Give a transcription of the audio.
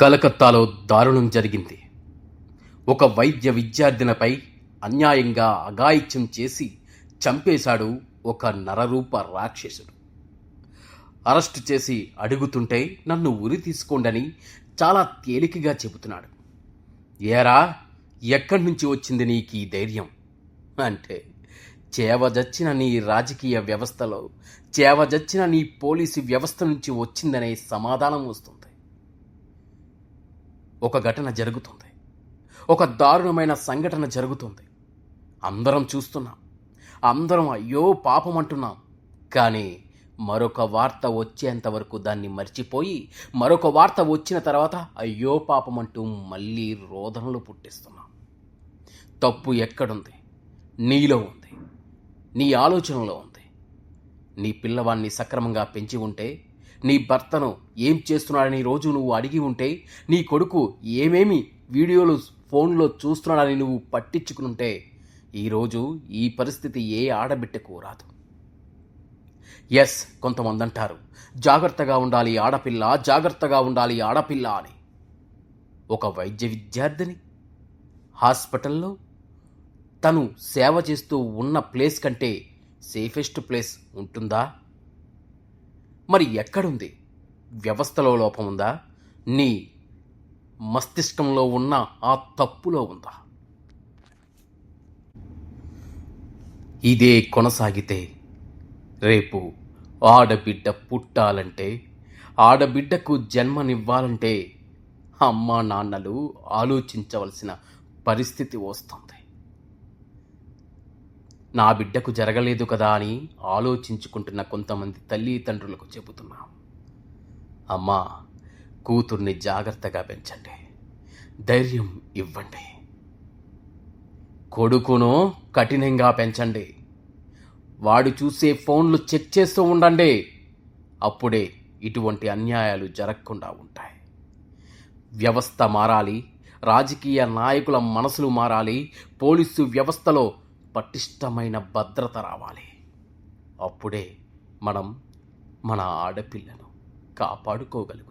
కలకత్తాలో దారుణం జరిగింది. ఒక వైద్య విద్యార్థినిపై అన్యాయంగా అగాయిత్యం చేసి చంపేశాడు ఒక నరరూప రాక్షసుడు. అరెస్టు చేసి అడుగుతుంటే నన్ను ఉరి తీసుకోండని చాలా తేలికగా చెబుతున్నాడు. ఏరా ఎక్కడి నుంచి వచ్చింది నీకు ఈ ధైర్యం? అంటే చేవజచ్చిన నీ రాజకీయ వ్యవస్థలో చేవజచ్చిన నీ పోలీసు వ్యవస్థ నుంచి వచ్చిందనే సమాధానం వస్తుంది. ఒక ఘటన జరుగుతుంది. ఒక దారుణమైన సంఘటన జరుగుతుంది. అందరం చూస్తున్నాం. అందరం అయ్యో పాపం అంటున్నాం. కానీ మరొక వార్త వచ్చేంత వరకు దాన్ని మర్చిపోయి మరొక వార్త వచ్చిన తర్వాత అయ్యో పాపం అంటూ మళ్ళీ రోదనలు పుట్టిస్తున్నాం. తప్పు ఎక్కడుంది? నీలో ఉంది. నీ ఆలోచనలో ఉంది. నీ పిల్లవాడిని సక్రమంగా పెంచి ఉంటే నీ భర్తను ఏం చేస్తున్నాడని రోజు నువ్వు అడిగి ఉంటే నీ కొడుకు ఏమేమి వీడియోలు ఫోన్లో చూస్తున్నాడని నువ్వు పట్టించుకునుంటే ఈరోజు ఈ పరిస్థితి ఏ ఆడబిడ్డకు రాదు. ఎస్ కొంతమంది అంటారు జాగ్రత్తగా ఉండాలి ఆడపిల్ల జాగ్రత్తగా ఉండాలి ఆడపిల్ల అని. ఒక వైద్య విద్యార్థిని హాస్పిటల్లో తను సేవ చేస్తూ ఉన్న ప్లేస్ కంటే సేఫెస్ట్ ప్లేస్ ఉంటుందా? మరి ఎక్కడుంది? వ్యవస్థలో లోపం ఉందా? నీ మస్తిష్కంలో ఉన్న ఆ తప్పులో ఉందా? ఇదే కొనసాగితే రేపు ఆడబిడ్డ పుట్టాలంటే ఆడబిడ్డకు జన్మనివ్వాలంటే అమ్మా నాన్నలు ఆలోచించవలసిన పరిస్థితి వస్తుంది. నా బిడ్డకు జరగలేదు కదా అని ఆలోచించుకుంటున్న కొంతమంది తల్లిదండ్రులకు చెబుతున్నా. అమ్మా కూతుర్ని జాగ్రత్తగా పెంచండి. ధైర్యం ఇవ్వండి. కొడుకును కఠినంగా పెంచండి. వాడు చూసే ఫోన్లు చెక్ చేస్తూ ఉండండి. అప్పుడే ఇటువంటి అన్యాయాలు జరగకుండా ఉంటాయి. వ్యవస్థ మారాలి రాజకీయ నాయకుల మనసులు మారాలి పోలీసు వ్యవస్థలో పటిష్టమైన భద్రత రావాలి. అప్పుడే మనం మన ఆడపిల్లను కాపాడుకోగలుగుతాం.